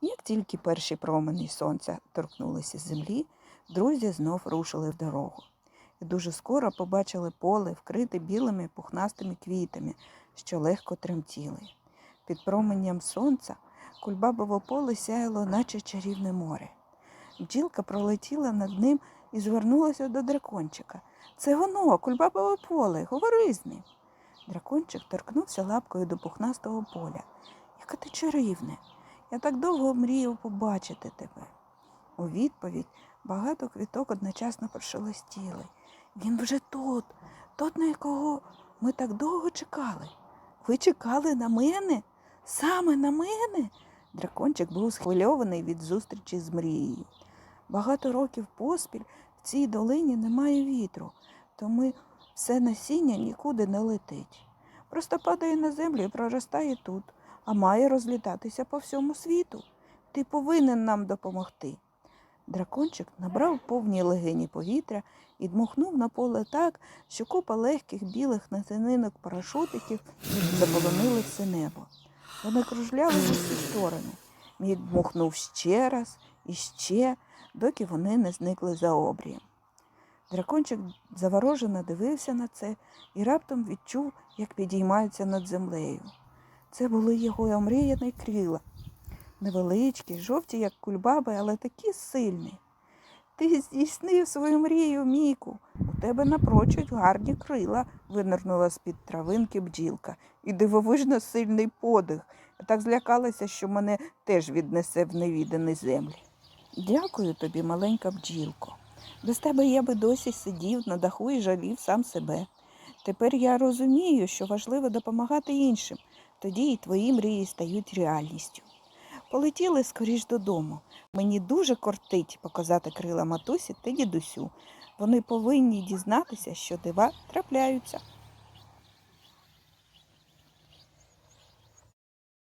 Як тільки перші промені сонця торкнулися землі, друзі знов рушили в дорогу. І дуже скоро побачили поле, вкрите білими пухнастими квітами, що легко тремтіли. Під променем сонця кульбабове поле сяяло, наче чарівне море. Бджілка пролетіла над ним і звернулася до дракончика. Це воно, кульбабове поле, говори з ним. Дракончик торкнувся лапкою до пухнастого поля. Яке ти чарівне! Я так довго мріяв побачити тебе. У відповідь багато квіток одночасно прошелестіли. Він вже тут, тот, на якого ми так довго чекали. Ви чекали на мене? Саме на мене? Дракончик був схвильований від зустрічі з мрією. Багато років поспіль в цій долині немає вітру, тому все насіння нікуди не летить. Просто падає на землю і проростає тут, а має розлітатися по всьому світу. Ти повинен нам допомогти. Дракончик набрав повні легені повітря і дмухнув на поле так, що купа легких білих насининок парашутиків заполонили все небо. Вони кружляли в усі сторони. Він дмухнув ще раз і ще, доки вони не зникли за обрієм. Дракончик заворожено дивився на це і раптом відчув, як підіймаються над землею. Це були його омріяні крила. Невеличкі, жовті, як кульбаби, але такі сильні. Ти здійснив свою мрію, Міку. У тебе напрочуд гарні крила, винирнула з-під травинки бджілка, і дивовижно сильний подих. Я так злякалася, що мене теж віднесе в невідані землі. Дякую тобі, маленька бджілко. Без тебе я би досі сидів на даху і жалів сам себе. Тепер я розумію, що важливо допомагати іншим, тоді і твої мрії стають реальністю. Полетіли скоріш додому. Мені дуже кортить показати крила матусі та дідусю. Вони повинні дізнатися, що дива трапляються.